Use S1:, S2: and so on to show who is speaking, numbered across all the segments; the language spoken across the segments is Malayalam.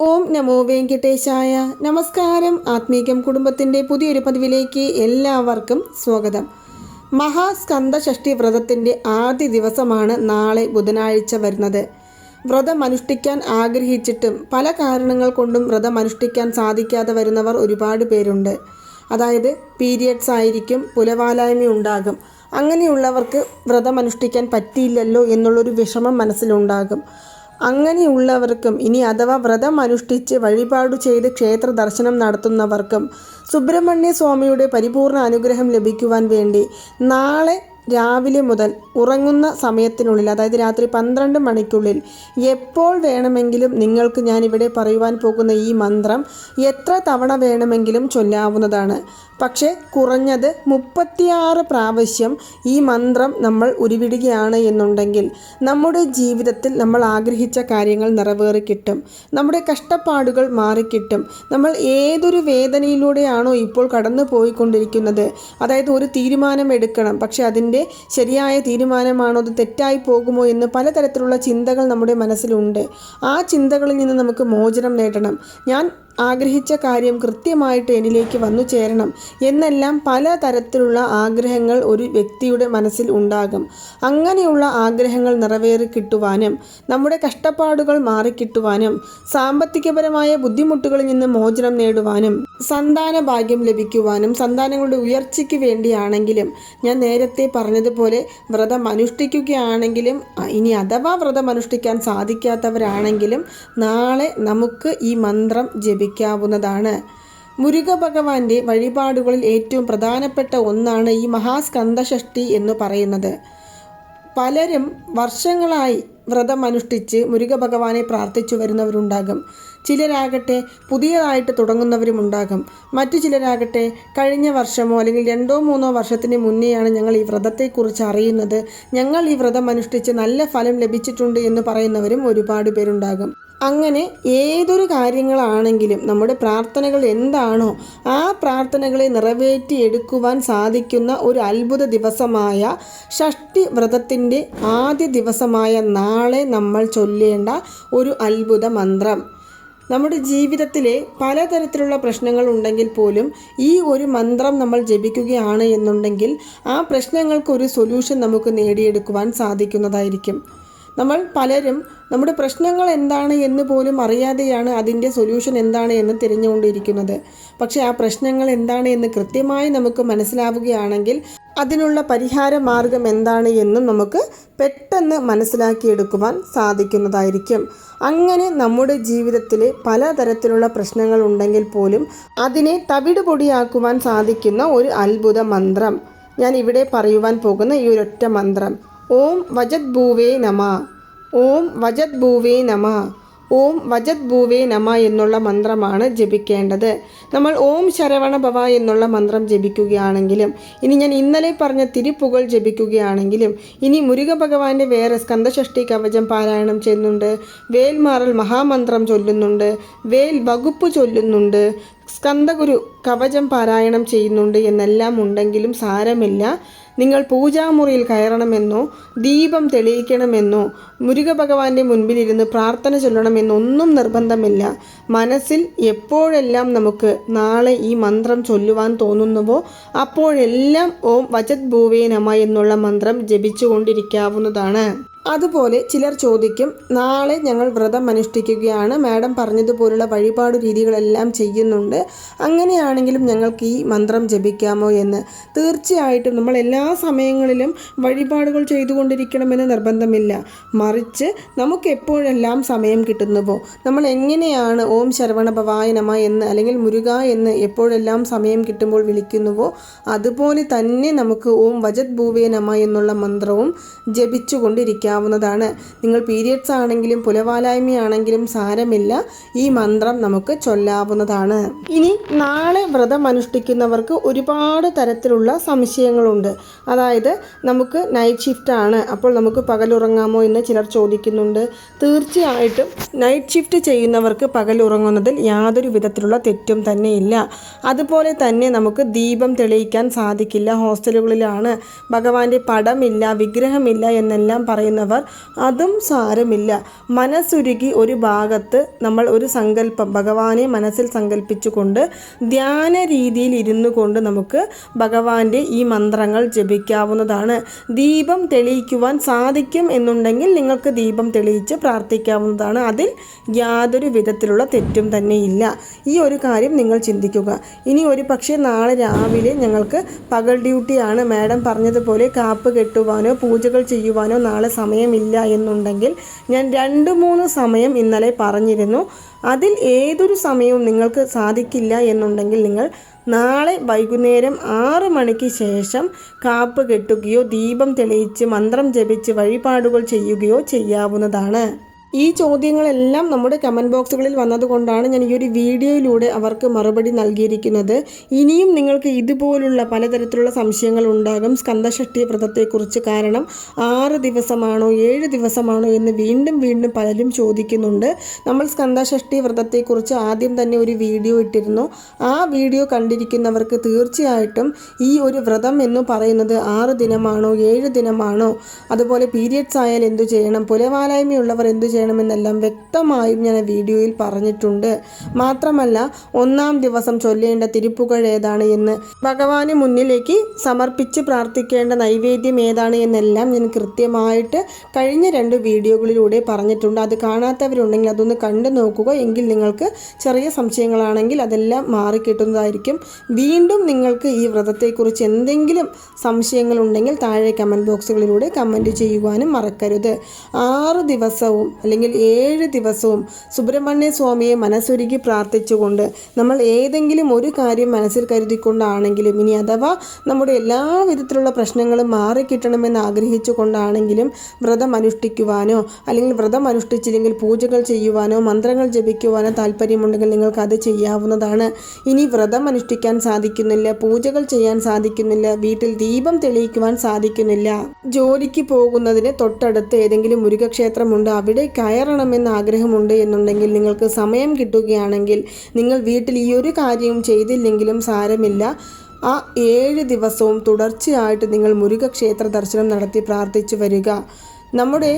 S1: ഓം നമോ വെങ്കടേശായ. നമസ്കാരം. ആത്മീകം കുടുംബത്തിന്റെ പുതിയൊരു പതിവിലേക്ക് എല്ലാവർക്കും സ്വാഗതം. മഹാസ്കന്ദഷഷ്ടി വ്രതത്തിന്റെ ആദ്യ ദിവസമാണ് നാളെ ബുധനാഴ്ച വരുന്നത്. വ്രതം അനുഷ്ഠിക്കാൻ ആഗ്രഹിച്ചിട്ടും പല കാരണങ്ങൾ കൊണ്ടും വ്രതം അനുഷ്ഠിക്കാൻ സാധിക്കാതെ വരുന്നവർ ഒരുപാട് പേരുണ്ട്. അതായത് പീരിയഡ്സ് ആയിരിക്കും പുലവാലായ്മ ഉണ്ടാകും. അങ്ങനെയുള്ളവർക്ക് വ്രതം അനുഷ്ഠിക്കാൻ പറ്റിയില്ലല്ലോ എന്നുള്ളൊരു വിഷമം മനസ്സിലുണ്ടാകും. അങ്ങനെയുള്ളവർക്കും ഇനി അഥവാ വ്രതം അനുഷ്ഠിച്ച് വഴിപാടു ചെയ്ത് ക്ഷേത്ര ദർശനം നടത്തുന്നവർക്കും സുബ്രഹ്മണ്യ സ്വാമിയുടെ പരിപൂർണ അനുഗ്രഹം ലഭിക്കുവാൻ വേണ്ടി നാളെ രാവിലെ മുതൽ ഉറങ്ങുന്ന സമയത്തിനുള്ളിൽ അതായത് രാത്രി പന്ത്രണ്ട് മണിക്കുള്ളിൽ എപ്പോൾ വേണമെങ്കിലും നിങ്ങൾക്ക് ഞാൻ ഇവിടെ പറയുവാൻ പോകുന്ന ഈ മന്ത്രം എത്ര തവണ വേണമെങ്കിലും ചൊല്ലാവുന്നതാണ്. പക്ഷേ കുറഞ്ഞത് മുപ്പത്തിയാറ് പ്രാവശ്യം ഈ മന്ത്രം നമ്മൾ ഉരുവിടുകയാണ് എന്നുണ്ടെങ്കിൽ നമ്മുടെ ജീവിതത്തിൽ നമ്മൾ ആഗ്രഹിച്ച കാര്യങ്ങൾ നിറവേറി കിട്ടും നമ്മുടെ കഷ്ടപ്പാടുകൾ മാറിക്കിട്ടും നമ്മൾ ഏതൊരു വേദനയിലൂടെയാണോ ഇപ്പോൾ കടന്നു പോയിക്കൊണ്ടിരിക്കുന്നത് അതായത് ഒരു തീരുമാനം എടുക്കണം പക്ഷെ അതിന്റെ ശരിയായ തീരുമാനമാണോ? അത് തെറ്റായി പോകുമോ? എന്ന് പലതരത്തിലുള്ള ചിന്തകൾ നമ്മുടെ മനസ്സിലുണ്ട്. ആ ചിന്തകളിൽ നിന്ന് നമുക്ക് മോചനം നേടണം. ഞാൻ ആഗ്രഹിച്ച കാര്യം കൃത്യമായിട്ട് എന്നിലേക്ക് വന്നു ചേരണം എന്നെല്ലാം പല തരത്തിലുള്ള ആഗ്രഹങ്ങൾ ഒരു വ്യക്തിയുടെ മനസ്സിൽ ഉണ്ടാകും. അങ്ങനെയുള്ള ആഗ്രഹങ്ങൾ നിറവേറി കിട്ടുവാനും നമ്മുടെ കഷ്ടപ്പാടുകൾ മാറിക്കിട്ടുവാനും സാമ്പത്തികപരമായ ബുദ്ധിമുട്ടുകളിൽ നിന്ന് മോചനം നേടുവാനും സന്താന ഭാഗ്യം ലഭിക്കുവാനും സന്താനങ്ങളുടെ ഉയർച്ചയ്ക്ക് വേണ്ടിയാണെങ്കിലും ഞാൻ നേരത്തെ പറഞ്ഞതുപോലെ വ്രതം അനുഷ്ഠിക്കുകയാണെങ്കിലും ഇനി അഥവാ വ്രതം അനുഷ്ഠിക്കാൻ സാധിക്കാത്തവരാണെങ്കിലും നാളെ നമുക്ക് ഈ മന്ത്രം ജപിക്കാവുന്നതാണ് മുരുക ഭഗവാന്റെ വഴിപാടുകളിൽ ഏറ്റവും പ്രധാനപ്പെട്ട ഒന്നാണ് ഈ മഹാസ്കന്ധഷ്ടി എന്ന് പറയുന്നത്. പലരും വർഷങ്ങളായി വ്രതം അനുഷ്ഠിച്ച് മുരുക ഭഗവാനെ പ്രാർത്ഥിച്ചു വരുന്നവരുണ്ടാകും. ചിലരാകട്ടെ പുതിയതായിട്ട് തുടങ്ങുന്നവരും ഉണ്ടാകും മറ്റു ചിലരാകട്ടെ കഴിഞ്ഞ വർഷമോ അല്ലെങ്കിൽ രണ്ടോ മൂന്നോ വർഷത്തിന് മുന്നെയാണ് ഞങ്ങൾ ഈ വ്രതത്തെക്കുറിച്ച് അറിയുന്നത്. ഞങ്ങൾ ഈ വ്രതം അനുഷ്ഠിച്ച് നല്ല ഫലം ലഭിച്ചിട്ടുണ്ട് എന്ന് പറയുന്നവരും ഒരുപാട് പേരുണ്ടാകും. അങ്ങനെ ഏതൊരു കാര്യങ്ങളാണെങ്കിലും നമ്മുടെ പ്രാർത്ഥനകൾ എന്താണോ ആ പ്രാർത്ഥനകളെ നിറവേറ്റിയെടുക്കുവാൻ സാധിക്കുന്ന ഒരു അത്ഭുത ദിവസമായ ഷഷ്ടി വ്രതത്തിന്റെ ആദ്യ ദിവസമായ നാളെ നമ്മൾ ചൊല്ലേണ്ട ഒരു അത്ഭുത മന്ത്രം. നമ്മുടെ ജീവിതത്തിലെ പലതരത്തിലുള്ള പ്രശ്നങ്ങൾ ഉണ്ടെങ്കിൽ പോലും ഈ ഒരു മന്ത്രം നമ്മൾ ജപിക്കുകയാണ് എന്നുണ്ടെങ്കിൽ ആ പ്രശ്നങ്ങൾക്കൊരു സൊല്യൂഷൻ നമുക്ക് നേടിയെടുക്കുവാൻ സാധിക്കുന്നതായിരിക്കും. നമ്മൾ പലരും നമ്മുടെ പ്രശ്നങ്ങൾ എന്താണ് എന്ന് പോലും അറിയാതെയാണ് അതിന്റെ സൊല്യൂഷൻ എന്താണ് എന്ന് തിരഞ്ഞുകൊണ്ടിരിക്കുന്നത്. പക്ഷേ ആ പ്രശ്നങ്ങൾ എന്താണ് എന്ന് കൃത്യമായി നമുക്ക് മനസ്സിലാവുകയാണെങ്കിൽ അതിനുള്ള പരിഹാര മാർഗം എന്താണ് എന്നും നമുക്ക് പെട്ടെന്ന് മനസ്സിലാക്കിയെടുക്കുവാൻ സാധിക്കുന്നതായിരിക്കും. അങ്ങനെ നമ്മുടെ ജീവിതത്തിൽ പലതരത്തിലുള്ള പ്രശ്നങ്ങൾ ഉണ്ടെങ്കിൽ പോലും അതിനെ തവിട് പൊടിയാക്കുവാൻ സാധിക്കുന്ന ഒരു അത്ഭുത മന്ത്രം. ഞാൻ ഇവിടെ പറയുവാൻ പോകുന്ന ഈ ഒരൊറ്റ മന്ത്രം. ഓം വജത് ഭൂവേ നമ. ഓം വജത് ഭൂവേ നമ. ഓം വജത് ഭൂവേ നമ എന്നുള്ള മന്ത്രമാണ് ജപിക്കേണ്ടത്. നമ്മൾ ഓം ശരവണ ഭവ എന്നുള്ള മന്ത്രം ജപിക്കുകയാണെങ്കിലും ഇനി ഞാൻ ഇന്നലെ പറഞ്ഞ തിരുപ്പുകൾ ജപിക്കുകയാണെങ്കിലും ഇനി മുരുക ഭഗവാന്റെ വേറെ സ്കന്ദഷഷ്ടി കവചം പാരായണം ചെയ്യുന്നുണ്ട് വേൽമാറൽ മഹാമന്ത്രം ചൊല്ലുന്നുണ്ട് വേൽ വകുപ്പ് ചൊല്ലുന്നുണ്ട് സ്കന്ധഗുരു കവചം പാരായണം ചെയ്യുന്നുണ്ട് എന്നെല്ലാം ഉണ്ടെങ്കിലും സാരമില്ല. നിങ്ങൾ പൂജാമുറിയിൽ കയറണമെന്നോ ദീപം തെളിയിക്കണമെന്നോ മുരുക ഭഗവാന്റെ മുൻപിലിരുന്ന് പ്രാർത്ഥന ചൊല്ലണമെന്നൊന്നും നിർബന്ധമില്ല. മനസ്സിൽ എപ്പോഴെല്ലാം നമുക്ക് നാളെ ഈ മന്ത്രം ചൊല്ലുവാൻ തോന്നുന്നുവോ അപ്പോഴെല്ലാം ഓം വചത് ഭൂവേ നമ എന്നുള്ള മന്ത്രം ജപിച്ചുകൊണ്ടിരിക്കാവുന്നതാണ്. അതുപോലെ ചിലർ ചോദിക്കും നാളെ ഞങ്ങൾ വ്രതം അനുഷ്ഠിക്കുകയാണ് മാഡം പറഞ്ഞതുപോലുള്ള വഴിപാട് രീതികളെല്ലാം ചെയ്യുന്നുണ്ട് അങ്ങനെയാണെങ്കിലും ഞങ്ങൾക്ക് ഈ മന്ത്രം ജപിക്കാമോ? എന്ന്. തീർച്ചയായിട്ടും നമ്മൾ എല്ലാ സമയങ്ങളിലും വഴിപാടുകൾ ചെയ്തുകൊണ്ടിരിക്കണമെന്ന് നിർബന്ധമില്ല. മറിച്ച് നമുക്ക് എപ്പോഴെല്ലാം സമയം കിട്ടുന്നുവോ? നമ്മൾ എങ്ങനെയാണ് ഓം ശരവണ ഭവായനമ എന്ന് അല്ലെങ്കിൽ മുരുക എന്ന് എപ്പോഴെല്ലാം സമയം കിട്ടുമ്പോൾ വിളിക്കുന്നുവോ? അതുപോലെ തന്നെ നമുക്ക് ഓം വജത് ഭൂവേനമ എന്നുള്ള മന്ത്രവും ജപിച്ചുകൊണ്ടിരിക്കാം. ചെയ്യാവുന്നതാണ് നിങ്ങൾ പീരിയഡ്സ് ആണെങ്കിലും പുലവാലായ്മയാണെങ്കിലും സാരമില്ല. ഈ മന്ത്രം നമുക്ക് ചൊല്ലാവുന്നതാണ്. ഇനി നാളെ വ്രതം അനുഷ്ഠിക്കുന്നവർക്ക് ഒരുപാട് തരത്തിലുള്ള സംശയങ്ങളുണ്ട്. അതായത് നമുക്ക് നൈറ്റ് ഷിഫ്റ്റ് ആണ്. അപ്പോൾ നമുക്ക് പകലുറങ്ങാമോ എന്ന് ചിലർ ചോദിക്കുന്നുണ്ട്. തീർച്ചയായിട്ടും നൈറ്റ് ഷിഫ്റ്റ് ചെയ്യുന്നവർക്ക് പകലുറങ്ങുന്നതിൽ യാതൊരു വിധത്തിലുള്ള തെറ്റും തന്നെയില്ല. അതുപോലെ തന്നെ നമുക്ക് ദീപം തെളിയിക്കാൻ സാധിക്കില്ല. ഹോസ്റ്റലുകളിലാണ്. ഭഗവാന്റെ പടമില്ല വിഗ്രഹമില്ല എന്നെല്ലാം പറയുന്നവർ കഴിയുന്നവർ അതും സാരമില്ല. മനസ്സുരുകി ഒരു ഭാഗത്ത് നമ്മൾ ഒരു സങ്കല്പം ഭഗവാനെ മനസ്സിൽ സങ്കല്പിച്ചുകൊണ്ട് ധ്യാന രീതിയിൽ ഇരുന്നു കൊണ്ട് നമുക്ക് ഭഗവാന്റെ ഈ മന്ത്രങ്ങൾ ജപിക്കാവുന്നതാണ്. ദീപം തെളിയിക്കുവാൻ സാധിക്കും എന്നുണ്ടെങ്കിൽ നിങ്ങൾക്ക് ദീപം തെളിയിച്ച് പ്രാർത്ഥിക്കാവുന്നതാണ്. അതിൽ യാതൊരു വിധത്തിലുള്ള തെറ്റും തന്നെയില്ല. ഈ ഒരു കാര്യം നിങ്ങൾ ചിന്തിക്കുക. ഇനി ഒരു പക്ഷേ നാളെ രാവിലെ ഞങ്ങൾക്ക് പകൽ ഡ്യൂട്ടിയാണ്. മാഡം പറഞ്ഞതുപോലെ കാപ്പ് കെട്ടുവാനോ പൂജകൾ ചെയ്യുവാനോ നാളെ സമയമില്ല എന്നുണ്ടെങ്കിൽ ഞാൻ രണ്ട് മൂന്ന് സമയം ഇന്നലെ പറഞ്ഞിരുന്നു. അതിൽ ഏതൊരു സമയവും നിങ്ങൾക്ക് സാധിക്കില്ല എന്നുണ്ടെങ്കിൽ നിങ്ങൾ നാളെ വൈകുന്നേരം ആറ് മണിക്ക് ശേഷം കാപ്പ് കെട്ടുകയോ ദീപം തെളിയിച്ച് മന്ത്രം ജപിച്ച് വഴിപാടുകൾ ചെയ്യുകയോ ചെയ്യാവുന്നതാണ്. ഈ ചോദ്യങ്ങളെല്ലാം നമ്മുടെ കമന്റ് ബോക്സുകളിൽ വന്നതുകൊണ്ടാണ് ഞാൻ ഈ ഒരു വീഡിയോയിലൂടെ അവർക്ക് മറുപടി നൽകിയിരിക്കുന്നത്. ഇനിയും നിങ്ങൾക്ക് ഇതുപോലുള്ള പലതരത്തിലുള്ള സംശയങ്ങൾ ഉണ്ടാകും. സ്കന്ദഷഷ്ടി വ്രതത്തെക്കുറിച്ച് കാരണം ആറ് ദിവസമാണോ ഏഴ് ദിവസമാണോ എന്ന് വീണ്ടും വീണ്ടും പലരും ചോദിക്കുന്നുണ്ട്. നമ്മൾ സ്കന്ദഷഷ്ടി വ്രതത്തെക്കുറിച്ച് ആദ്യം തന്നെ ഒരു വീഡിയോ ഇട്ടിരുന്നു. ആ വീഡിയോ കണ്ടിരിക്കുന്നവർക്ക് തീർച്ചയായിട്ടും ഈ ഒരു വ്രതം എന്ന് പറയുന്നത് ആറ് ദിനമാണോ ഏഴ് ദിനമാണോ അതുപോലെ പീരിയഡ്സ് ആയാൽ എന്തു ചെയ്യണം പുലവാലായ്മയുള്ളവർ എന്തു ചെയ്യണമെന്നെല്ലാം വ്യക്തമായും ഞാൻ വീഡിയോയിൽ പറഞ്ഞിട്ടുണ്ട്. മാത്രമല്ല ഒന്നാം ദിവസം ചൊല്ലേണ്ട തിരുപ്പുകൾ ഏതാണ് എന്ന് ഭഗവാന് മുന്നിലേക്ക് സമർപ്പിച്ച് പ്രാർത്ഥിക്കേണ്ട നൈവേദ്യം ഏതാണ് എന്നെല്ലാം ഞാൻ കൃത്യമായിട്ട് കഴിഞ്ഞ രണ്ട് വീഡിയോകളിലൂടെ പറഞ്ഞിട്ടുണ്ട്. അത് കാണാത്തവരുണ്ടെങ്കിൽ അതൊന്ന് കണ്ടു നോക്കുക. എങ്കിൽ നിങ്ങൾക്ക് ചെറിയ സംശയങ്ങളാണെങ്കിൽ അതെല്ലാം മാറിക്കിട്ടുന്നതായിരിക്കും. വീണ്ടും നിങ്ങൾക്ക് ഈ വ്രതത്തെക്കുറിച്ച് എന്തെങ്കിലും സംശയങ്ങളുണ്ടെങ്കിൽ താഴെ കമന്റ് ബോക്സുകളിലൂടെ കമന്റ് ചെയ്യുവാനും മറക്കരുത്. ആറ് ദിവസവും അല്ലെങ്കിൽ ഏഴ് ദിവസവും സുബ്രഹ്മണ്യ സ്വാമിയെ മനസ്സൊരുക്കി പ്രാർത്ഥിച്ചുകൊണ്ട് നമ്മൾ ഏതെങ്കിലും ഒരു കാര്യം മനസ്സിൽ കരുതിക്കൊണ്ടാണെങ്കിലും ഇനി അഥവാ നമ്മുടെ എല്ലാ വിധത്തിലുള്ള പ്രശ്നങ്ങളും മാറിക്കിട്ടണമെന്ന് ആഗ്രഹിച്ചുകൊണ്ടാണെങ്കിലും വ്രതം അനുഷ്ഠിക്കുവാനോ അല്ലെങ്കിൽ വ്രതം അനുഷ്ഠിച്ചില്ലെങ്കിൽ പൂജകൾ ചെയ്യുവാനോ മന്ത്രങ്ങൾ ജപിക്കുവാനോ താല്പര്യമുണ്ടെങ്കിൽ നിങ്ങൾക്ക് അത് ചെയ്യാവുന്നതാണ്. ഇനി വ്രതം അനുഷ്ഠിക്കാൻ സാധിക്കുന്നില്ല പൂജകൾ ചെയ്യാൻ സാധിക്കുന്നില്ല വീട്ടിൽ ദീപം തെളിയിക്കുവാൻ സാധിക്കുന്നില്ല. ജോലിക്ക് പോകുന്നതിന് തൊട്ടടുത്ത് ഏതെങ്കിലും മുരുകക്ഷേത്രമുണ്ട് അവിടെ കയറണമെന്ന് ആഗ്രഹമുണ്ട് എന്നുണ്ടെങ്കിൽ നിങ്ങൾക്ക് സമയം കിട്ടുകയാണെങ്കിൽ നിങ്ങൾ വീട്ടിൽ ഈ ഒരു കാര്യവും ചെയ്തില്ലെങ്കിലും സാരമില്ല. ആ ഏഴ് ദിവസവും തുടർച്ചയായിട്ട് നിങ്ങൾ മുരുകക്ഷേത്ര ദർശനം നടത്തി പ്രാർത്ഥിച്ചു വരിക. നമ്മുടെ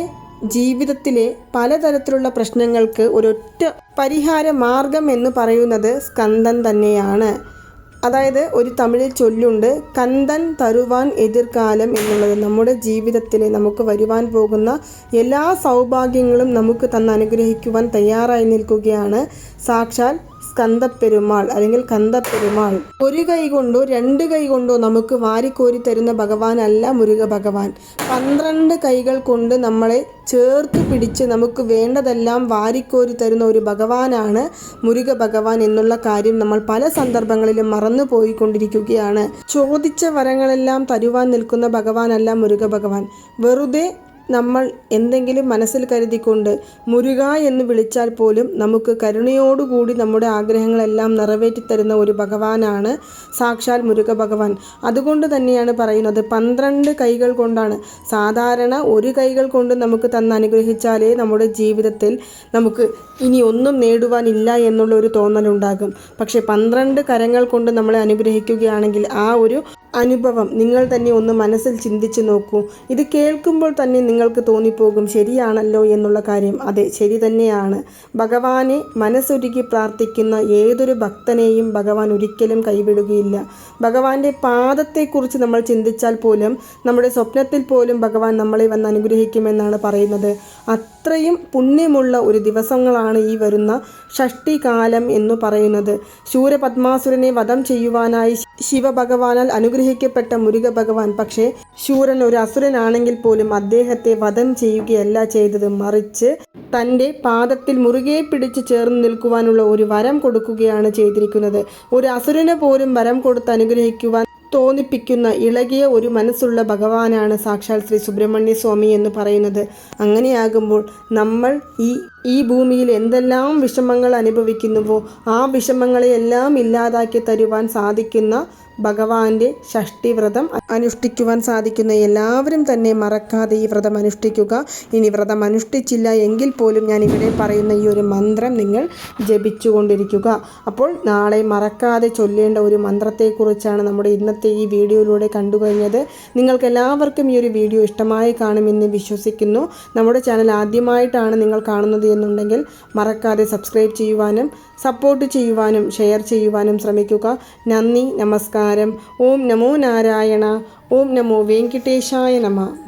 S1: ജീവിതത്തിലെ പലതരത്തിലുള്ള പ്രശ്നങ്ങൾക്ക് ഒരൊറ്റ പരിഹാര മാർഗം എന്ന് പറയുന്നത് സ്കന്ദൻ തന്നെയാണ്. അതായത് ഒരു തമിഴിൽ ചൊല്ലുണ്ട് കന്തൻ തരുവാൻ എതിർകാലം എന്നുള്ളത്. നമ്മുടെ ജീവിതത്തിൽ നമുക്ക് വരുവാൻ പോകുന്ന എല്ലാ സൗഭാഗ്യങ്ങളും നമുക്ക് തന്ന് അനുഗ്രഹിക്കുവാൻ തയ്യാറായി നിൽക്കുകയാണ്. സാക്ഷാൽ സ്കന്ദപ്പെരുമാൾ അല്ലെങ്കിൽ കന്തപ്പെരുമാൾ. ഒരു കൈ കൊണ്ടോ രണ്ട് കൈ കൊണ്ടോ നമുക്ക് വാരിക്കോരി തരുന്ന ഭഗവാനല്ല മുരുക ഭഗവാൻ പന്ത്രണ്ട് കൈകൾ കൊണ്ട് നമ്മളെ ചേർത്ത് പിടിച്ച് നമുക്ക് വേണ്ടതെല്ലാം വാരിക്കോരി തരുന്ന ഒരു ഭഗവാനാണ് മുരുക ഭഗവാൻ എന്നുള്ള കാര്യം നമ്മൾ പല സന്ദർഭങ്ങളിലും മറന്നു പോയിക്കൊണ്ടിരിക്കുകയാണ്. ചോദിച്ച വരങ്ങളെല്ലാം തരുവാൻ നിൽക്കുന്ന ഭഗവാനല്ല മുരുക ഭഗവാൻ വെറുതെ നമ്മൾ എന്തെങ്കിലും മനസ്സിൽ കരുതിക്കൊണ്ട് മുരുക എന്ന് വിളിച്ചാൽ പോലും നമുക്ക് കരുണയോടുകൂടി നമ്മുടെ ആഗ്രഹങ്ങളെല്ലാം നിറവേറ്റിത്തരുന്ന ഒരു ഭഗവാനാണ് സാക്ഷാൽ മുരുക ഭഗവാൻ. അതുകൊണ്ട് തന്നെയാണ് പറയുന്നത് പന്ത്രണ്ട് കൈകൾ കൊണ്ടാണ്. സാധാരണ ഒരു കൈകൾ കൊണ്ട് നമുക്ക് തന്ന് അനുഗ്രഹിച്ചാലേ നമ്മുടെ ജീവിതത്തിൽ നമുക്ക് ഇനി ഒന്നും നേടുവാനില്ല എന്നുള്ള ഒരു തോന്നലുണ്ടാകും. പക്ഷേ പന്ത്രണ്ട് കരങ്ങൾ കൊണ്ട് നമ്മളെ അനുഗ്രഹിക്കുകയാണെങ്കിൽ ആ ഒരു അനുഭവം നിങ്ങൾ തന്നെ ഒന്ന് മനസ്സിൽ ചിന്തിച്ചു നോക്കൂ. ഇത് കേൾക്കുമ്പോൾ തന്നെ നിങ്ങൾക്ക് തോന്നിപ്പോകും ശരിയാണല്ലോ എന്നുള്ള കാര്യം. അതെ ശരി തന്നെയാണ്. ഭഗവാനെ മനസ്സൊരുക്കി പ്രാർത്ഥിക്കുന്ന ഏതൊരു ഭക്തനെയും ഭഗവാൻ ഒരിക്കലും കൈവിടുകയില്ല. ഭഗവാന്റെ പാദത്തെക്കുറിച്ച് നമ്മൾ ചിന്തിച്ചാൽ പോലും നമ്മുടെ സ്വപ്നത്തിൽ പോലും ഭഗവാൻ നമ്മളെ വന്ന് അനുഗ്രഹിക്കുമെന്നാണ് പറയുന്നത്. അത്രയും പുണ്യമുള്ള ഒരു ദിവസങ്ങളാണ് ഈ വരുന്ന ഷഷ്ടികാലം എന്ന് പറയുന്നത്. ശൂരപത്മാസുരനെ വധം ചെയ്യുവാനായി ശിവഭഗവാനാൽ അനുഗ്രഹിക്കപ്പെട്ട മുരുക ഭഗവാൻ പക്ഷേ ശൂരൻ ഒരു അസുരനാണെങ്കിൽ പോലും അദ്ദേഹത്തെ വധം ചെയ്യുകയല്ല ചെയ്തത്. മറിച്ച് തന്റെ പാദത്തിൽ മുറുകെ പിടിച്ച് ചേർന്ന് നിൽക്കുവാനുള്ള ഒരു വരം കൊടുക്കുകയാണ് ചെയ്തിരിക്കുന്നത്. ഒരു അസുരനെ പോലും വരം കൊടുത്ത് അനുഗ്രഹിക്കുവാൻ തോന്നിപ്പിക്കുന്ന ഇളകിയ ഒരു മനസ്സുള്ള ഭഗവാനാണ് സാക്ഷാൽ ശ്രീ സുബ്രഹ്മണ്യ സ്വാമി എന്ന് പറയുന്നത്. അങ്ങനെയാകുമ്പോൾ നമ്മൾ ഈ ഈ ഭൂമിയിൽ എന്തെല്ലാം വിഷമങ്ങൾ അനുഭവിക്കുന്നുവോ ആ വിഷമങ്ങളെയെല്ലാം ഇല്ലാതാക്കി തരുവാൻ സാധിക്കുന്ന ഭഗവാന്റെ ഷഷ്ടിവ്രതം അനുഷ്ഠിക്കുവാൻ സാധിക്കുന്ന എല്ലാവരും തന്നെ മറക്കാതെ ഈ വ്രതം അനുഷ്ഠിക്കുക. ഇനി വ്രതം അനുഷ്ഠിച്ചില്ല എങ്കിൽ പോലും ഞാൻ ഇവിടെ പറയുന്ന ഈ ഒരു മന്ത്രം നിങ്ങൾ ജപിച്ചുകൊണ്ടിരിക്കുക. അപ്പോൾ നാളെ മറക്കാതെ ചൊല്ലേണ്ട ഒരു മന്ത്രത്തെക്കുറിച്ചാണ് നമ്മുടെ ഇന്നത്തെ ഈ വീഡിയോയിലൂടെ കണ്ടുകഴിഞ്ഞത്. നിങ്ങൾക്ക് എല്ലാവർക്കും ഈ ഒരു വീഡിയോ ഇഷ്ടമായി കാണുമെന്ന് വിശ്വസിക്കുന്നു. നമ്മുടെ ചാനൽ ആദ്യമായിട്ടാണ് നിങ്ങൾ കാണുന്നത് എന്നുണ്ടെങ്കിൽ മറക്കാതെ സബ്സ്ക്രൈബ് ചെയ്യുവാനും സപ്പോർട്ട് ചെയ്യുവാനും ഷെയർ ചെയ്യുവാനും ശ്രമിക്കുക. നന്ദി നമസ്കാരം. ഓം നമോ നാരായണ. ഓം നമോ വെങ്കിട്ടേശായ നമ.